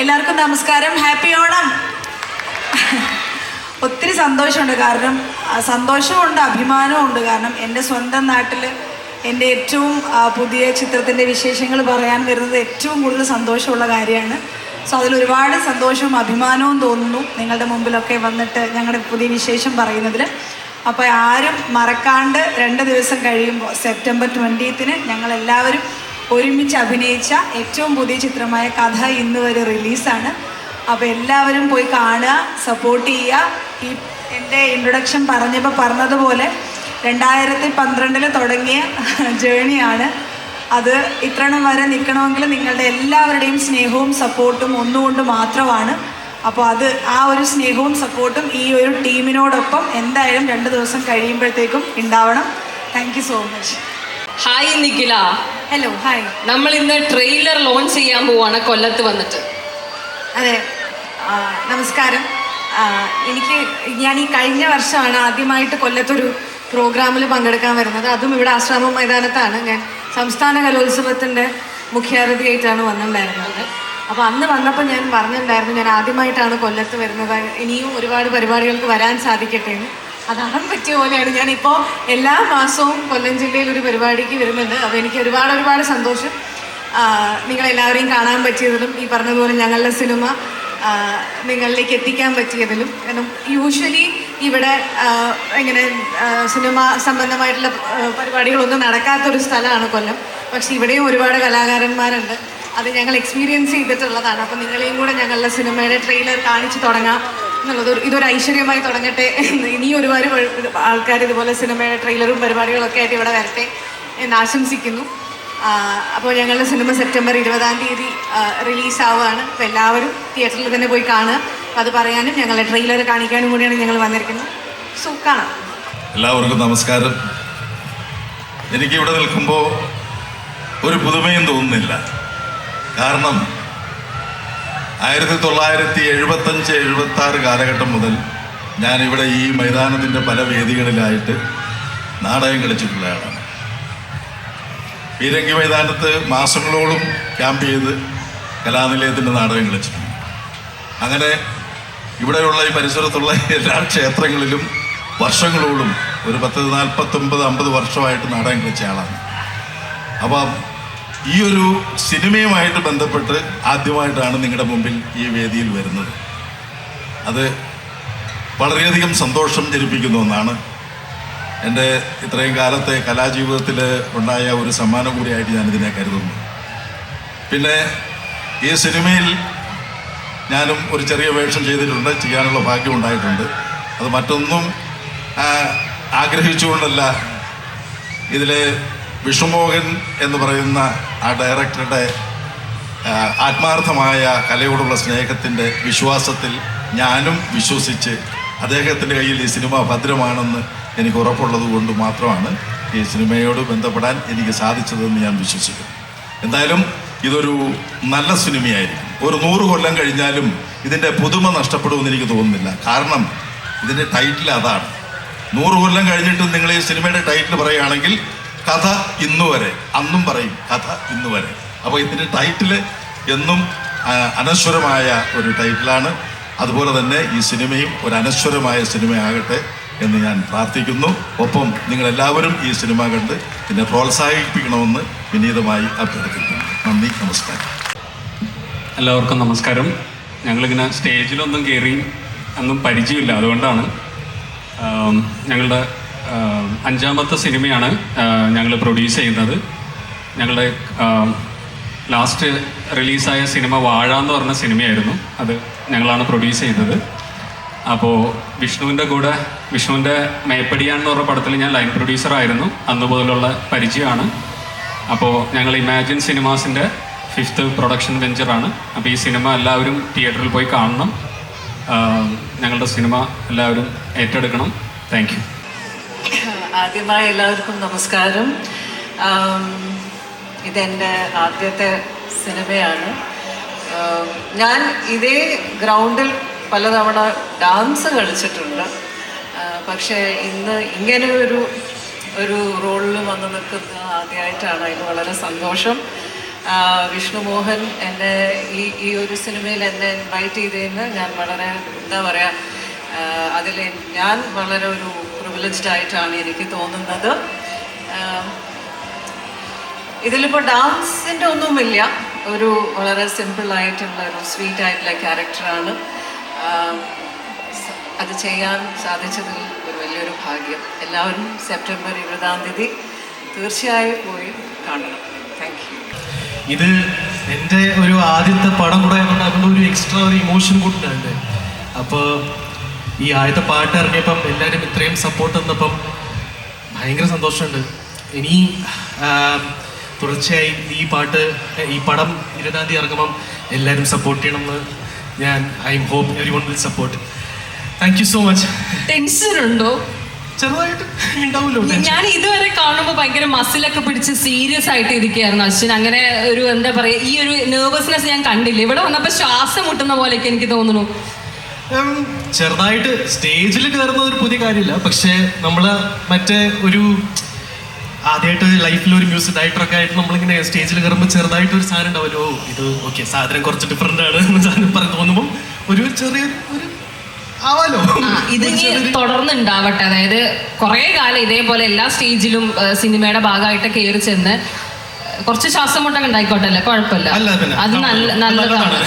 എല്ലാവർക്കും നമസ്കാരം. ഹാപ്പി ഓണം. ഒത്തിരി സന്തോഷമുണ്ട്. കാരണം സന്തോഷമുണ്ട് അഭിമാനമുണ്ട് കാരണം എന്റെ സ്വന്തം നാട്ടിൽ എന്റെ ഏറ്റവും പുതിയ ചിത്രത്തിന്റെ വിശേഷങ്ങൾ പറയാൻ വരുന്നത് ഏറ്റവും കൂടുതൽ സന്തോഷമുള്ള കാര്യമാണ്. സോ അതിൽ ഒരുപാട് സന്തോഷവും അഭിമാനവും തോന്നുന്നു. നിങ്ങളുടെ മുമ്പിലൊക്കെ വന്നിട്ട് ഞങ്ങളുടെ പുതിയ വിശേഷം പറയുന്നതിൽ. അപ്പോൾ ആരും മറക്കാണ്ട് രണ്ട് ദിവസം കഴിയുമ്പോൾ സെപ്റ്റംബർ ട്വന്റീത്തിന് ഞങ്ങളെല്ലാവരും ഒരുമിച്ച് അഭിനയിച്ച ഏറ്റവും പുതിയ ചിത്രമായ കഥ ഇന്ന് വരെ റിലീസാണ്. അപ്പോൾ എല്ലാവരും പോയി കാണുക സപ്പോർട്ട് ചെയ്യുക. ഈ എന്റെ ഇൻട്രൊഡക്ഷൻ പറഞ്ഞപ്പോൾ പറഞ്ഞതുപോലെ രണ്ടായിരത്തി പന്ത്രണ്ടിൽ തുടങ്ങിയ ജേണിയാണ് അത് ഇത്രണം വരെ നിൽക്കണമെങ്കിൽ നിങ്ങളുടെ എല്ലാവരുടെയും സ്നേഹവും സപ്പോർട്ടും ഒന്നുകൊണ്ട് മാത്രമാണ്. അപ്പോൾ അത് ആ ഒരു സ്നേഹവും സപ്പോർട്ടും ഈ ഒരു ടീമിനോടൊപ്പം എന്തായാലും രണ്ട് ദിവസം കഴിയുമ്പോഴത്തേക്കും ഉണ്ടാവണം. Thank so much hi Nikhila hello hi നമ്മൾ ഇന്ന് ട്രെയിലർ ലോഞ്ച് ചെയ്യാൻ പോവാണ്. കൊല്ലത്ത് വന്നിട്ട്. അതെ. നമസ്കാരം. എനിക്ക് ഞാൻ ഈ കഴിഞ്ഞ വർഷമാണ് ആദ്യമായിട്ട് കൊല്ലത്തൊരു പ്രോഗ്രാമിൽ പങ്കെടുക്കാൻ വരുന്നത്. അതും ഇവിടെ ആശ്രമം മൈതാനത്താണ്. ഞാൻ സംസ്ഥാന കലോത്സവത്തിന്റെ മുഖ്യാതിഥിയായിട്ടാണ് വന്നിട്ടുണ്ടായിരുന്നത്. അപ്പോൾ അന്ന് വന്നപ്പോൾ ഞാൻ പറഞ്ഞിട്ടുണ്ടായിരുന്നു ഞാൻ ആദ്യമായിട്ടാണ് കൊല്ലത്ത് വരുന്നത്. ഇനിയും ഒരുപാട് പരിപാടികൾക്ക് വരാൻ സാധിക്കട്ടെ എന്ന്. അതാകാൻ പറ്റിയ പോലെയാണ്. ഞാനിപ്പോൾ എല്ലാ മാസവും കൊല്ലം ജില്ലയിൽ ഒരു പരിപാടിക്ക് വരുന്നുണ്ട്. അപ്പോൾ എനിക്ക് ഒരുപാട് ഒരുപാട് സന്തോഷം. നിങ്ങളെല്ലാവരെയും കാണാൻ പറ്റിയതിലും ഈ പറഞ്ഞതുപോലെ ഞങ്ങളുടെ സിനിമ നിങ്ങളിലേക്ക് എത്തിക്കാൻ പറ്റിയതിലും. കാരണം യൂഷ്വലി ഇവിടെ ഇങ്ങനെ സിനിമ സംബന്ധമായിട്ടുള്ള പരിപാടികളൊന്നും നടക്കാത്തൊരു സ്ഥലമാണ് കൊല്ലം. പക്ഷെ ഇവിടെയും ഒരുപാട് കലാകാരന്മാരുണ്ട്. അത് ഞങ്ങൾ എക്സ്പീരിയൻസ് ചെയ്തിട്ടുള്ളതാണ്. അപ്പോൾ നിങ്ങളെയും കൂടെ ഞങ്ങളുടെ സിനിമയുടെ ട്രെയിലർ കാണിച്ചു തുടങ്ങാം. എന്നുള്ളത് ഇതൊരു ഐശ്വര്യമായി തുടങ്ങട്ടെ ഇനി ഒരുപാട് ആൾക്കാർ ഇതുപോലെ സിനിമയുടെ ട്രെയിലറും പരിപാടികളൊക്കെ ആയിട്ട് ഇവിടെ വരട്ടെ എന്ന് ആശംസിക്കുന്നു. അപ്പോൾ ഞങ്ങളുടെ സിനിമ സെപ്റ്റംബർ ഇരുപതാം തീയതി റിലീസ് ആവുകയാണ് അപ്പോൾ എല്ലാവരും തിയേറ്ററിൽ തന്നെ പോയി കാണുക. അപ്പോൾ അത് പറയാനും ഞങ്ങളുടെ ട്രെയിലർ കാണിക്കാനും കൂടിയാണ് ഞങ്ങൾ വന്നിരിക്കുന്നത്. സോ കാണാം. എല്ലാവർക്കും നമസ്കാരം. എനിക്ക് ഇവിടെ നിൽക്കുമ്പോൾ ഒരു പുതുമയും തോന്നുന്നില്ല. കാരണം ആയിരത്തി തൊള്ളായിരത്തി എഴുപത്തഞ്ച് എഴുപത്തി ആറ് കാലഘട്ടം മുതൽ ഞാൻ ഇവിടെ ഈ മൈതാനത്തിന്റെ പല വേദികളിലായിട്ട് നാടകം കളിച്ചിട്ടുള്ള ആളാണ് പീരങ്കി മൈതാനത്ത് മാസങ്ങളോളം ക്യാമ്പ് ചെയ്ത് കലാനിലയത്തിന്റെ നാടകം കളിച്ചിട്ടുണ്ട്. അങ്ങനെ ഇവിടെയുള്ള ഈ പരിസരത്തുള്ള എല്ലാ ക്ഷേത്രങ്ങളിലും വർഷങ്ങളോളം ഒരു പത്ത് നാൽപ്പത്തൊമ്പത് അമ്പത് വർഷമായിട്ട് നാടകം കളിച്ച ആളാണ്. അപ്പം ഈ ഒരു സിനിമയുമായിട്ട് ബന്ധപ്പെട്ട് ആദ്യമായിട്ടാണ് നിങ്ങളുടെ മുമ്പിൽ ഈ വേദിയിൽ വരുന്നത്. അത് വളരെയധികം സന്തോഷം ജനിപ്പിക്കുന്ന ഒന്നാണ്. എന്റെ ഇത്രയും കാലത്തെ കലാജീവിതത്തിൽ ഉണ്ടായ ഒരു സമ്മാനം കൂടിയായിട്ട് ഞാനിതിനെ കരുതുന്നു. പിന്നെ ഈ സിനിമയിൽ ഞാനും ഒരു ചെറിയ വേഷം ചെയ്തിട്ടുണ്ട് ചെയ്യാനുള്ള ഭാഗ്യം ഉണ്ടായിട്ടുണ്ട്. അത് മറ്റൊന്നും ആഗ്രഹിച്ചുകൊണ്ടല്ല ഇതിലെ വിഷ്ണുമോഹൻ എന്ന് പറയുന്ന ആ ഡയറക്ടറുടെ ആത്മാർത്ഥമായ കലയോടുള്ള സ്നേഹത്തിന്റെ വിശ്വാസത്തിൽ ഞാനും വിശ്വസിച്ച് അദ്ദേഹത്തിന്റെ കയ്യിൽ ഈ സിനിമ ഭദ്രമാണെന്ന് എനിക്ക് ഉറപ്പുള്ളത് കൊണ്ട് മാത്രമാണ് ഈ സിനിമയോട് ബന്ധപ്പെടാൻ എനിക്ക് സാധിച്ചതെന്ന് ഞാൻ വിശ്വസിക്കുന്നു. എന്തായാലും ഇതൊരു നല്ല സിനിമയായിരിക്കും. ഒരു നൂറ് കൊല്ലം കഴിഞ്ഞാലും ഇതിന്റെ പുതുമ നഷ്ടപ്പെടുമെന്ന് എനിക്ക് തോന്നുന്നില്ല. കാരണം ഇതിന്റെ ടൈറ്റിൽ അതാണ്. നൂറ് കൊല്ലം കഴിഞ്ഞിട്ടും നിങ്ങൾ ഈ സിനിമയുടെ ടൈറ്റിൽ പറയുകയാണെങ്കിൽ കഥ ഇന്നു വരെ അന്നും പറയും കഥ ഇന്നു വരെ അപ്പോൾ ഇതിന്റെ ടൈറ്റിൽ എന്നും അനശ്വരമായ ഒരു ടൈറ്റിലാണ് അതുപോലെ തന്നെ ഈ സിനിമയും ഒരു അനശ്വരമായ സിനിമയാകട്ടെ എന്ന് ഞാൻ പ്രാർത്ഥിക്കുന്നു. ഒപ്പം നിങ്ങളെല്ലാവരും ഈ സിനിമ കണ്ട് എന്നെ പ്രോത്സാഹിപ്പിക്കണമെന്ന് വിനീതമായി അഭ്യർത്ഥിക്കുന്നു. നന്ദി നമസ്കാരം. എല്ലാവർക്കും നമസ്കാരം. ഞങ്ങളിങ്ങനെ സ്റ്റേജിലൊന്നും കയറി അന്നും പരിചയമില്ല. അതുകൊണ്ടാണ് ഞങ്ങളുടെ അഞ്ചാമത്തെ സിനിമയാണ് ഞങ്ങൾ പ്രൊഡ്യൂസ് ചെയ്യുന്നത്. ഞങ്ങളുടെ ലാസ്റ്റ് റിലീസായ സിനിമ വാഴ എന്ന് പറഞ്ഞ സിനിമയായിരുന്നു. അത് ഞങ്ങളാണ് പ്രൊഡ്യൂസ് ചെയ്തത്. അപ്പോൾ വിഷ്ണുവിന്റെ കൂടെ വിഷ്ണുവിന്റെ മേപ്പടിയാണെന്ന് പറഞ്ഞ പടത്തിൽ ഞാൻ ലൈൻ പ്രൊഡ്യൂസർ ആയിരുന്നു. അന്ന് മുതലുള്ള പരിചയമാണ്. അപ്പോൾ ഞങ്ങൾ ഇമാജിൻ സിനിമാസിന്റെ ഫിഫ്ത്ത് പ്രൊഡക്ഷൻ വെഞ്ചറാണ് അപ്പോൾ ഈ സിനിമ എല്ലാവരും തിയേറ്ററിൽ പോയി കാണണം. ഞങ്ങളുടെ സിനിമ എല്ലാവരും ഏറ്റെടുക്കണം. താങ്ക് ആദ്യമായി എല്ലാവർക്കും നമസ്കാരം. ഇതെന്റെ ആദ്യത്തെ സിനിമയാണ്. ഞാൻ ഇതേ ഗ്രൗണ്ടിൽ പലതവണ ഡാൻസ് കളിച്ചിട്ടുണ്ട്. പക്ഷേ ഇന്ന് ഇങ്ങനെ ഒരു ഒരു റോളിൽ വന്ന് നിൽക്കുന്നത് ആദ്യമായിട്ടാണ് അതിന് വളരെ സന്തോഷം. വിഷ്ണു മോഹൻ എന്നെ ഈ ഈ ഒരു സിനിമയിൽ എന്നെ ഇൻവൈറ്റ് ചെയ്തതിന് ഞാൻ വളരെ എന്താ പറയുക അതിൽ ഞാൻ വളരെ ഒരു പ്രിവിലേജ്ഡ് ആയിട്ടാണ് എനിക്ക് തോന്നുന്നത്. ഇതിലിപ്പോൾ ഡാൻസിന്റെ ഒന്നുമില്ല. ഒരു വളരെ സിമ്പിളായിട്ടുള്ള ഒരു സ്വീറ്റ് ആയിട്ടുള്ള ക്യാരക്ടറാണ് അത് ചെയ്യാൻ സാധിച്ചതിൽ ഒരു വലിയൊരു ഭാഗ്യം. എല്ലാവരും സെപ്റ്റംബർ ഇരുപതാം തീയതി തീർച്ചയായും പോയി കാണണം. താങ്ക് യു ഇത് എന്റെ ഒരു ആദ്യത്തെ പടം കൂടെ ഒരു എക്സ്ട്രാ ഒരു ഇമോഷൻ കൂട്ടുന്നുണ്ട് അപ്പോൾ ഈ ആദ്യത്തെ പാട്ട് ഇറങ്ങിയപ്പം എല്ലാവരും ഇത്രയും സപ്പോർട്ട് തന്നപ്പം ഭയങ്കര സന്തോഷമുണ്ട്. ഇനി തുടർച്ചയായി ഈ പാട്ട് ഈ പടം ഇരുപതാം തീയതി ഇറങ്ങുമ്പം എല്ലാവരും സപ്പോർട്ട് ചെയ്യണമെന്ന് ഞാൻ I hope everyone will support thank you so much tension ഉണ്ടോ? ചെറുതായിട്ട് ഉണ്ടാവുമല്ലോ ഞാൻ ഇതുവരെ കാണുമ്പോൾ ഭയങ്കര മസിലൊക്കെ പിടിച്ച് സീരിയസ് ആയിട്ട് ഇരിക്കുകയായിരുന്നു അശ്വിൻ. അങ്ങനെ ഒരു എന്താ പറയാ ഈ ഒരു നെർവസ്നെസ് ഞാൻ കണ്ടില്ല. ഇവിടെ വന്നപ്പോൾ ശ്വാസം മുട്ടുന്ന പോലെയൊക്കെ എനിക്ക് തോന്നുന്നു. ചെറുതായിട്ട് സ്റ്റേജിൽ കയറുന്നത് ഒരു പുതിയ കാര്യമില്ല. പക്ഷേ നമ്മൾ മറ്റേ ഒരു ആദ്യമായിട്ട് ലൈഫിൽ ഒരു മ്യൂസിക് ഡയറക്ടറൊക്കെ ആയിട്ട് നമ്മളിങ്ങനെ സ്റ്റേജിൽ കയറുമ്പോൾ ചെറുതായിട്ട് ഒരു സാധനം ഉണ്ടാവുമല്ലോ. ഓ ഇത് ഓക്കെ സാധനം കുറച്ച് ഡിഫറെന്റ് ആണ് എന്ന് സാധനം പറഞ്ഞ് തോന്നുമ്പോൾ ഒരു ചെറിയ ഒരു ആവാലോ? ഇത് ഇതിനി തുടർന്ന് ഉണ്ടാവട്ടെ അതായത് കുറെ കാലം ഇതേപോലെ എല്ലാ സ്റ്റേജിലും സിനിമയുടെ ഭാഗമായിട്ട് കയറി ചെന്ന് കുറച്ച് ശ്വാസം മുട്ടൊക്കെ ഉണ്ടായിക്കോട്ടെ അല്ലേ കുഴപ്പമില്ല അത് നല്ല നല്ലതാണ്.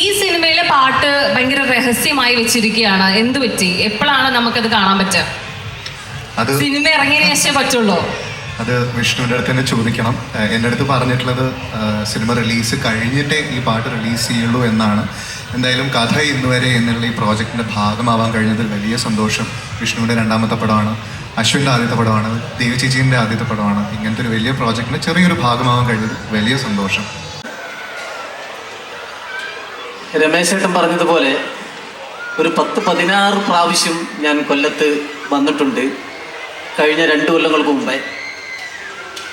ഈ സിനിമയിലെ പാട്ട് ഭയങ്കര രഹസ്യമായി വെച്ചിരിക്കുകയാണ്. എന്ത് പറ്റി? എപ്പോഴാണ് നമുക്കത് കാണാൻ പറ്റുക? അത് സിനിമ ഇറങ്ങിയതിനു ശേഷമേ പറ്റുള്ളൂ. അത് വിഷ്ണുവിന്റെ അടുത്ത് തന്നെ ചോദിക്കണം. എന്റെ അടുത്ത് പറഞ്ഞിട്ടുള്ളത് സിനിമ റിലീസ് കഴിഞ്ഞിട്ടേ ഈ പാട്ട് റിലീസ് ചെയ്യുള്ളൂ എന്നാണ്. എന്തായാലും കഥ ഇന്നുവരെ എന്നുള്ള ഈ പ്രോജക്റ്റിന്റെ ഭാഗമാവാൻ കഴിഞ്ഞതിൽ വലിയ സന്തോഷം വിഷ്ണുവിന്റെ രണ്ടാമത്തെ പടമാണ്. അശ്വിന്റെ ആദ്യത്തെ പടമാണ് ദേവി ചേച്ചീന്റെ ആദ്യത്തെ പടമാണ്. ഇങ്ങനത്തെ ഒരു വലിയ പ്രോജക്റ്റിന്റെ ചെറിയൊരു ഭാഗമാകാൻ കഴിഞ്ഞത് വലിയ സന്തോഷം. രമേശ് ഏട്ടൻ പറഞ്ഞതുപോലെ ഒരു പത്ത് പതിനാറ് പ്രാവശ്യം ഞാൻ കൊല്ലത്ത് വന്നിട്ടുണ്ട്. കഴിഞ്ഞ രണ്ട് കൊല്ലങ്ങൾക്ക് മുമ്പേ.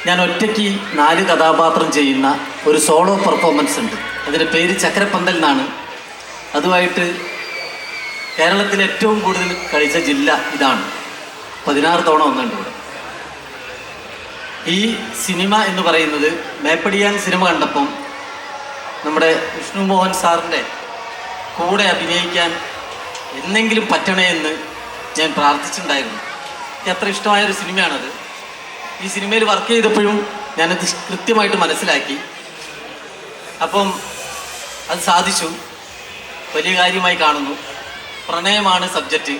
ഞാൻ ഒറ്റയ്ക്ക് നാല് കഥാപാത്രം ചെയ്യുന്ന ഒരു സോളോ പെർഫോമൻസ് ഉണ്ട്. അതിന്റെ പേര് ചക്രപ്പന്തൽ എന്നാണ്. അതുമായിട്ട് കേരളത്തിൽ ഏറ്റവും കൂടുതൽ കഴിച്ച ജില്ല ഇതാണ്. പതിനാറ് തവണ ഒന്നുണ്ട് ഇവിടെ. ഈ സിനിമ എന്ന് പറയുന്നത് മേപ്പടിയാൻ സിനിമ കണ്ടപ്പം നമ്മുടെ വിഷ്ണു മോഹൻ സാറിന്റെ കൂടെ അഭിനയിക്കാൻ എന്നെങ്കിലും പറ്റണേ എന്ന് ഞാൻ പ്രാർത്ഥിച്ചിട്ടുണ്ടായിരുന്നു. എത്ര അത്ര ഇഷ്ടമായ ഒരു സിനിമയാണത്. ഈ സിനിമയിൽ വർക്ക് ചെയ്തപ്പോഴും ഞാനത് കൃത്യമായിട്ട് മനസ്സിലാക്കി. അപ്പം അത് സാധിച്ചു. വലിയ കാര്യമായി കാണുന്നു. പ്രണയമാണ് സബ്ജക്റ്റ്.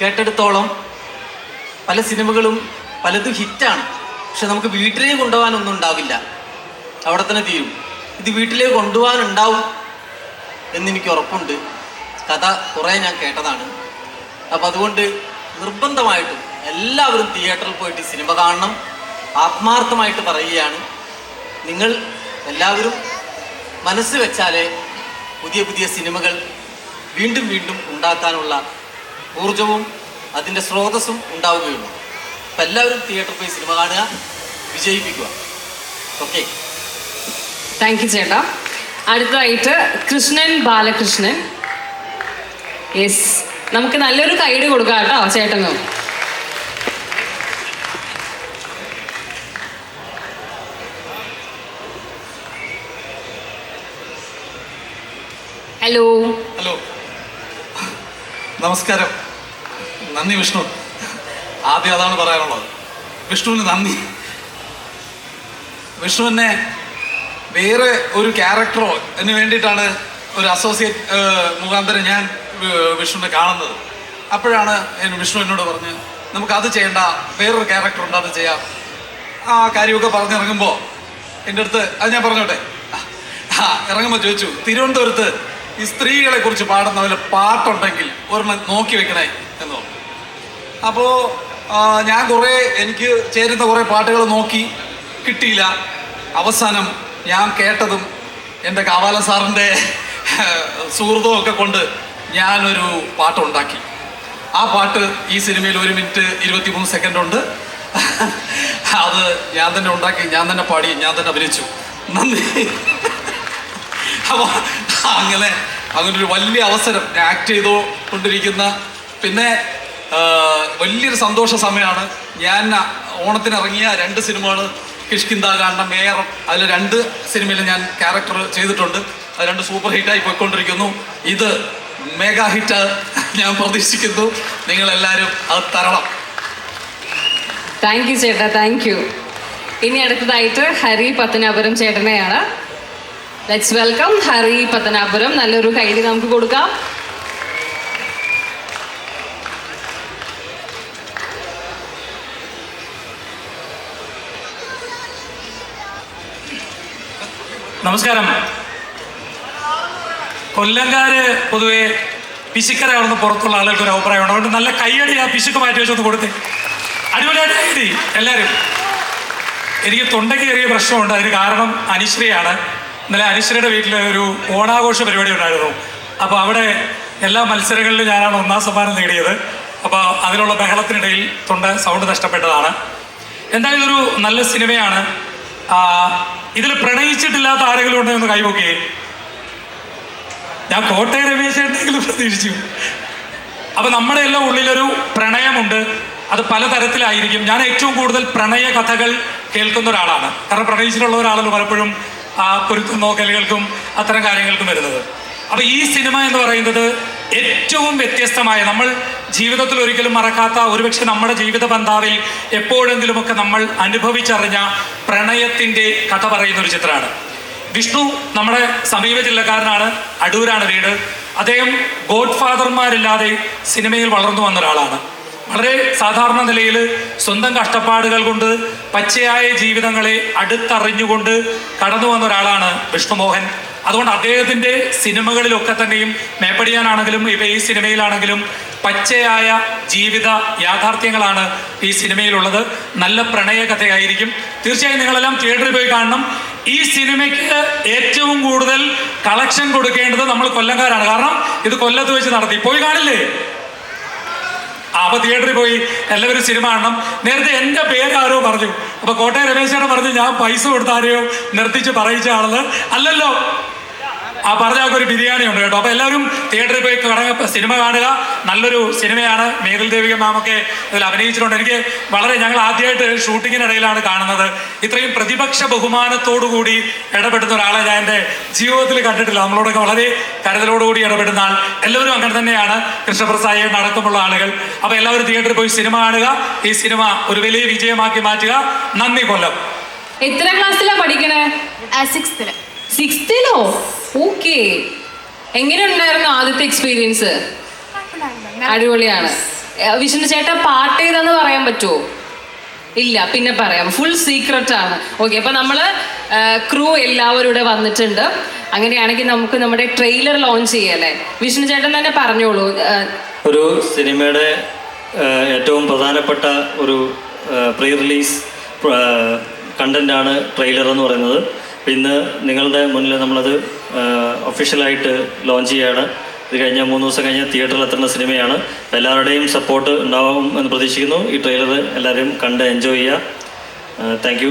കേട്ടെടുത്തോളം പല സിനിമകളും പലതും ഹിറ്റാണ്. പക്ഷെ നമുക്ക് വീട്ടിലേക്ക് കൊണ്ടുപോകാനൊന്നും ഉണ്ടാവില്ല. അവിടെ തന്നെ തീരും. ഇത് വീട്ടിലേക്ക് കൊണ്ടുപോകാനുണ്ടാവും എന്നെനിക്ക് ഉറപ്പുണ്ട്. കഥ കുറേ ഞാൻ കേട്ടതാണ്. അപ്പം അതുകൊണ്ട് നിർബന്ധമായിട്ടും എല്ലാവരും തിയേറ്ററിൽ പോയിട്ട് സിനിമ കാണണം. ആത്മാർത്ഥമായിട്ട് പറയുകയാണ്. നിങ്ങൾ എല്ലാവരും മനസ്സ് വെച്ചാലേ പുതിയ പുതിയ സിനിമകൾ വീണ്ടും വീണ്ടും ഉണ്ടാക്കാനുള്ള ഊർജവും അതിന്റെ സ്രോതസ്സും ഉണ്ടാവുകയുള്ളൂ. അപ്പം എല്ലാവരും തിയേറ്ററിൽ പോയി സിനിമ കാണുക വിജയിപ്പിക്കുക. ഓക്കെ താങ്ക് യു ചേട്ടാ. അടുത്തതായിട്ട് കൃഷ്ണൻ ബാലകൃഷ്ണൻ. യെസ് നമുക്ക് നല്ലൊരു കൈഡ് കൊടുക്കാം കേട്ടോ ചേട്ടനും. ഹലോ ഹലോ നമസ്കാരം. നന്ദി വിഷ്ണു. ആദ്യം അതാണ് പറയാനുള്ളത്. വിഷ്ണുവിന് നന്ദി. വിഷ്ണുവിനെ വേറെ ഒരു ക്യാരക്ടറോ എന്ന് വേണ്ടിയിട്ടാണ് ഒരു അസോസിയേറ്റ് മുഖാന്തരം ഞാൻ വിഷ്ണുവിനെ കാണുന്നത്. അപ്പോഴാണ് വിഷ്ണു എന്നോട് പറഞ്ഞ് നമുക്ക് അത് ചെയ്യണ്ട. വേറൊരു ക്യാരക്ടർ ഉണ്ട് അത് ചെയ്യാം. ആ കാര്യമൊക്കെ പറഞ്ഞിറങ്ങുമ്പോൾ എന്റെ അടുത്ത് അത് ഞാൻ പറഞ്ഞോട്ടെ. ആ ഇറങ്ങുമ്പോൾ ചോദിച്ചു തിരുവനന്തപുരത്ത് ഈ സ്ത്രീകളെ കുറിച്ച് പാടുന്ന വല്ല പാട്ടുണ്ടെങ്കിൽ ഒരെണ്ണം നോക്കി വെക്കണേ. അപ്പോൾ ഞാൻ കുറേ എനിക്ക് ചേരുന്ന കുറേ പാട്ടുകൾ നോക്കി കിട്ടിയില്ല. അവസാനം ഞാൻ കേട്ടതും എന്റെ കാവാല സാറിന്റെ സുഹൃത്തും ഒക്കെ കൊണ്ട് ഞാനൊരു പാട്ടുണ്ടാക്കി. ആ പാട്ട് ഈ സിനിമയിൽ ഒരു മിനിറ്റ് ഇരുപത്തിമൂന്ന് സെക്കൻഡ് ഉണ്ട് അത് ഞാൻ തന്നെ ഉണ്ടാക്കി ഞാൻ തന്നെ പാടി ഞാൻ തന്നെ അഭിനയിച്ചു. നന്ദി. അപ്പോൾ അങ്ങനെ അങ്ങനൊരു വലിയ അവസരം ഞാൻ ആക്ട് ചെയ്തുകൊണ്ടിരിക്കുന്ന. പിന്നെ വലിയൊരു സന്തോഷ സമയമാണ്. ഞാൻ ഓണത്തിന് ഇറങ്ങിയ രണ്ട് സിനിമകൾ കിഷ്കിന്ദ കാണ്ട മേയർ അതിൽ രണ്ട് സിനിമയിൽ ഞാൻ ക്യാരക്ടർ ചെയ്തിട്ടുണ്ട്. അത് രണ്ട് സൂപ്പർ ഹിറ്റായി പോയിക്കൊണ്ടിരിക്കുന്നു. ഇത് മെഗാ ഹിറ്റ് ഞാൻ പ്രതീക്ഷിക്കുന്നു. നിങ്ങളെല്ലാവരും അത് തരണം. താങ്ക് യു ചേട്ടാ. താങ്ക് യു ഇനി അടുത്തതായിട്ട് Hari Pathanapuram ചേട്ടനെയാണ്. Let's welcome Hari Pathanapuram. നല്ലൊരു കൈഡി നമുക്ക് കൊടുക്കാം. നമസ്കാരം. കൊല്ലംകാര് പൊതുവെ അവിടുന്ന് പുറത്തുള്ള ആളുകൾക്ക് ഒരു അഭിപ്രായമുണ്ട്. അതുകൊണ്ട് നല്ല കൈയടി ആ പിശുക്ക് മാറ്റി വെച്ചൊന്ന് കൊടുത്ത്. അടിപൊളിയായിട്ട് എല്ലാവരും. എനിക്ക് തൊണ്ടയ്ക്ക് ചെറിയ പ്രശ്നമുണ്ട്. അതിന് കാരണം അനുശ്രീയാണ്. ഇന്നലെ അനുശ്രീയുടെ വീട്ടിൽ ഒരു ഓണാഘോഷ പരിപാടി ഉണ്ടായിരുന്നു. അപ്പോൾ അവിടെ എല്ലാ മത്സരങ്ങളിലും ഞാനാണ് ഒന്നാം സമ്മാനം നേടിയത്. അപ്പോൾ അതിനുള്ള ബഹളത്തിനിടയിൽ തൊണ്ട സൗണ്ട് നഷ്ടപ്പെട്ടതാണ്. എന്തായാലും ഒരു നല്ല സിനിമയാണ്. ഇതിൽ പ്രണയിച്ചിട്ടില്ലാത്ത ആരെങ്കിലും ഉണ്ടോ എന്ന് കൈപൊക്കിയേ. ഞാൻ കോട്ടയ രമേശേട്ടെങ്കിലും പ്രതീക്ഷിച്ചു. അപ്പൊ നമ്മുടെ എല്ലാം ഉള്ളിലൊരു പ്രണയമുണ്ട്. അത് പലതരത്തിലായിരിക്കും. ഞാൻ ഏറ്റവും കൂടുതൽ പ്രണയ കഥകൾ കേൾക്കുന്ന ഒരാളാണ്. കാരണം പ്രണയിച്ചിട്ടുള്ള ഒരാളല്ലോ പലപ്പോഴും ആ പൊരുത്തം നോക്കലുകൾക്കും അത്തരം കാര്യങ്ങൾക്കും വരുന്നത്. അപ്പൊ ഈ സിനിമ എന്ന് പറയുന്നത് ഏറ്റവും വ്യത്യസ്തമായ നമ്മൾ ജീവിതത്തിൽ ഒരിക്കലും മറക്കാത്ത ഒരുപക്ഷെ നമ്മുടെ ജീവിത ബന്ധാവിൽ എപ്പോഴെങ്കിലുമൊക്കെ നമ്മൾ അനുഭവിച്ചറിഞ്ഞ പ്രണയത്തിന്റെ കഥ പറയുന്ന ഒരു ചിത്രമാണ്. വിഷ്ണു നമ്മുടെ സമീപ ജില്ലക്കാരനാണ് അടൂരാണ് വീട്. അദ്ദേഹം ഗോഡ് ഫാദർമാരില്ലാതെ സിനിമയിൽ വളർന്നു വന്ന ഒരാളാണ്. വളരെ സാധാരണ നിലയിൽ സ്വന്തം കഷ്ടപ്പാടുകൾ കൊണ്ട് പച്ചയായ ജീവിതങ്ങളെ അടുത്തറിഞ്ഞുകൊണ്ട് കടന്നു വന്ന ഒരാളാണ് വിഷ്ണുമോഹൻ. അതുകൊണ്ട് അദ്ദേഹത്തിന്റെ സിനിമകളിലൊക്കെ തന്നെയും മേപ്പടിയാനാണെങ്കിലും ഇവ ഈ സിനിമയിലാണെങ്കിലും പച്ചയായ ജീവിത യാഥാർത്ഥ്യങ്ങളാണ് ഈ സിനിമയിലുള്ളത്. നല്ല പ്രണയ കഥയായിരിക്കും. തീർച്ചയായും നിങ്ങളെല്ലാം തിയേറ്ററിൽ പോയി കാണണം. ഈ സിനിമയ്ക്ക് ഏറ്റവും കൂടുതൽ കളക്ഷൻ കൊടുക്കേണ്ടത് നമ്മൾ കൊല്ലംകാരാണ്. കാരണം ഇത് കൊല്ലത്ത് വെച്ച് നടത്തി. പോയി കാണില്ലേ? അപ്പൊ തിയേറ്ററിൽ പോയി എല്ലാവരും സിനിമ കാണണം. നേരത്തെ എന്റെ പേര് ആരോ പറഞ്ഞു. അപ്പൊ കോട്ടയം രമേശേട്ടൻ പറഞ്ഞു ഞാൻ പൈസ കൊടുത്ത ആരെയോ നിർത്തിച്ച് പറയിച്ച ആളെന്ന്. അല്ലല്ലോ. ആ പറഞ്ഞ ഒരു ബിരിയാണി ഉണ്ട് കേട്ടോ. അപ്പൊ എല്ലാവരും തിയേറ്ററിൽ പോയി കടങ്ങ സിനിമ കാണുക. നല്ലൊരു സിനിമയാണ്. മേഘൽ ദേവിക മാമൊക്കെ ഇതിൽ അഭിനയിച്ചിട്ടുണ്ട്. എനിക്ക് വളരെ ഞങ്ങൾ ആദ്യമായിട്ട് ഷൂട്ടിങ്ങിനിടയിലാണ് കാണുന്നത്. ഇത്രയും പ്രതിപക്ഷ ബഹുമാനത്തോടുകൂടി ഇടപെടുന്ന ഒരാളെ ഞാൻ എന്റെ ജീവിതത്തിൽ കണ്ടിട്ടില്ല. നമ്മളോടൊക്കെ വളരെ കരുതലോടുകൂടി ഇടപെടുന്ന ആൾ. എല്ലാവരും അങ്ങനെ തന്നെയാണ്. കൃഷ്ണപ്രസായി അടക്കമുള്ള ആളുകൾ. അപ്പൊ എല്ലാവരും തിയേറ്ററിൽ പോയി സിനിമ കാണുക. ഈ സിനിമ ഒരു വലിയ വിജയമാക്കി മാറ്റുക. നന്ദി കൊല്ലം. എത്ര ക്ലാസ്സിലാണ് പഠിക്കണേ? സിക്സ്ത്തിൽ സിക്സ്ത്തിലോ? ഓക്കെ. എങ്ങനെയുണ്ടായിരുന്നു ആദ്യത്തെ എക്സ്പീരിയൻസ്? അടിപൊളിയാണ്. വിഷ്ണു ചേട്ടാ പാട്ട് ഏതാന്ന് പറയാൻ പറ്റുമോ ഇല്ല പിന്നെ പറയാം. ഫുൾ സീക്രട്ട് ആണ്. ഓക്കെ അപ്പൊ നമ്മൾ ക്രൂ എല്ലാവരും ഇവിടെ വന്നിട്ടുണ്ട്. അങ്ങനെയാണെങ്കിൽ നമുക്ക് നമ്മുടെ ട്രെയിലർ ലോഞ്ച് ചെയ്യല്ലേ വിഷ്ണു ചേട്ടൻ തന്നെ പറഞ്ഞോളൂ. ഒരു സിനിമയുടെ ഏറ്റവും പ്രധാനപ്പെട്ട ഒരു പ്രീ റിലീസ് കണ്ടന്റ് ആണ് ട്രെയിലർ എന്ന് പറയുന്നത്. ഇന്ന് നിങ്ങളുടെ മുന്നിൽ നമ്മളത് ഒഫീഷ്യലായിട്ട് ലോഞ്ച് ചെയ്യുകയാണ് ഇത് കഴിഞ്ഞ മൂന്ന് ദിവസം കഴിഞ്ഞ് തിയേറ്ററിൽ എത്തുന്ന സിനിമയാണ്. എല്ലാവരുടെയും സപ്പോർട്ട് ഉണ്ടാവും എന്ന് പ്രതീക്ഷിക്കുന്നു. ഈ ട്രെയിലർ എല്ലാവരും കണ്ട് എൻജോയ് ചെയ്യുക. താങ്ക്